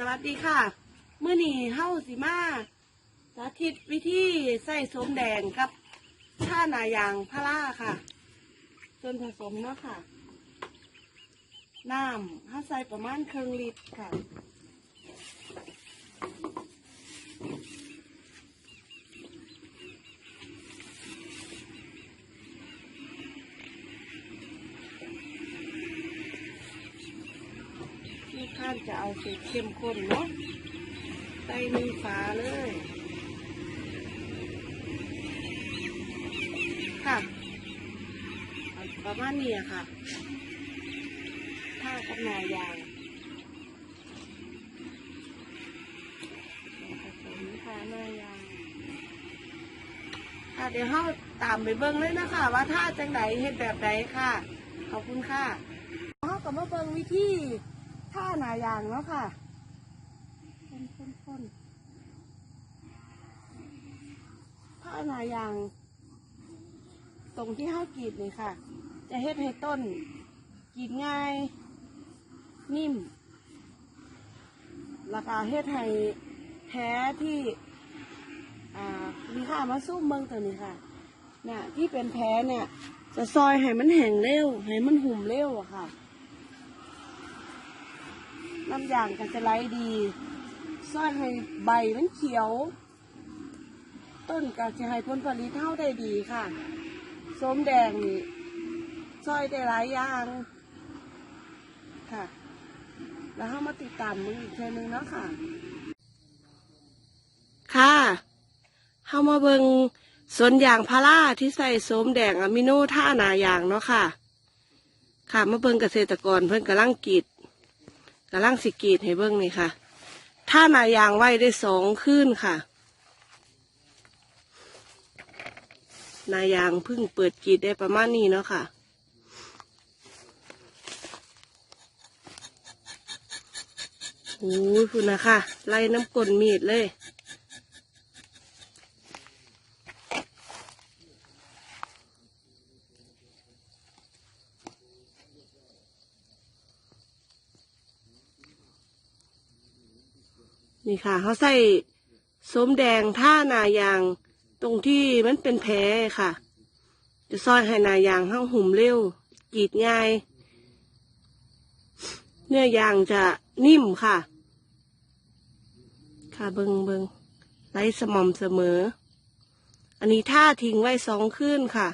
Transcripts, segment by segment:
สวัสดีค่ะ เมื่อนี้เฮาสิมาสาธิตวิธีใส่สมแดงกับท่านายางพาราค่ะ ส่วนผสมเนาะค่ะ น้ำถ้าใส่ประมาณครึ่งลิตรค่ะ นี่ข้านจะเอาสูตรเข้มข้นเนาะใส่หนึ่งฝาเลย ค่ะประมาณนี้อะค่ะถ้ากับหน่อยางค่ะหน่อยางค่ะเดี๋ยวเราตามไปเบิ้งเลยนะคะ ว่าท่าจังไดเฮ็ดแบบใดค่ะ ขอบคุณค่ะเราก็มาเบิ้งวิธี ท่าหนายางแล้วค่ะคนคนคนท่าหนายาง ตรงที่ห้ากรีดเลยค่ะ จะเฮ็ดให้ต้นกรีดง่าย นิ่มแล้วก็เฮ็ดให้แท้ที่อ่ามีค่ามาสู้เมืองตัวนี้ค่ะ เนี่ยที่เป็นแพ้เนี่ย จะซอยให้มันแห้งเร็วให้มันหุ่มเร็วอะค่ะ น้ำยางก็จะไหลดีซอยให้ใบมันเขียว ต้นก็จะให้ผลผลิตเท่าได้ดีค่ะส้มแดงนี่ซอยได้หลายอย่างค่ะ แล้วเรามาติดตามมึงอีกเทนึงเนาะค่ะ ค่ะเฮามาเบิงสวนยางพาราที่ใส่โสมแดงอะมิโนท่านายางเนาะค่ะ ค่ะมาเบิงเกษตรกรเพิ่นกำลังกรีด กำลังสิกรีดให้เบิ้งนี่ค่ะท่านายางไว้ได้สองขึ้นค่ะ นายางเพิ่งเปิดกรีดได้ประมาณนี้เนาะค่ะโอ้ยคุณนะคะไล่น้ำกลดมีดเลย นี่ค่ะเขาใส่สมแดงท่านายาง ตรงที่มันเป็นแผลค่ะ จะซอยให้นายางเข้าหุ่มเร็วกรีดง่าย เนื้อยางจะนิ่มค่ะ ค่ะเบิงเบิงไร้สม่ำเสมอ อันนี้ท่าทิ้งไว้สองคืนค่ะ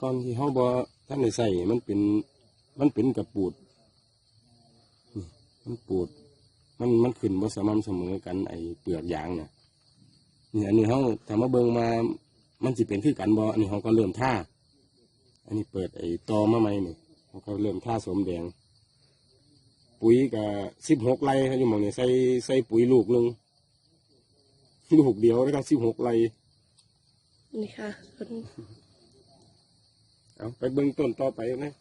ก่อนที่เขาบอท่านได้ใส่มันเป็น มันเป็นกระปูดนี่มันปูด มันมันขึ้นบ่สม่ำเสมอกันไอเปลือกยางเนี่ยนี่อันนี้เขาถามมาเบิงมา มันสิเป็นคือกันบ่อันนี้เขาก็เริ่มท่า อันนี้เปิดไอตอมาใหม่นี่เขาก็เริ่มท่าสวมแดง ปุ๋ยกับสิบหกไร่เขาอยู่หมองนี่ใส่ใส่ปุ๋ยลูกหนึ่งลูกเดียวแล้วก็สิบหกไร่นี่ค่ะ เอาไปเบิ่งต้นต่อไปนะ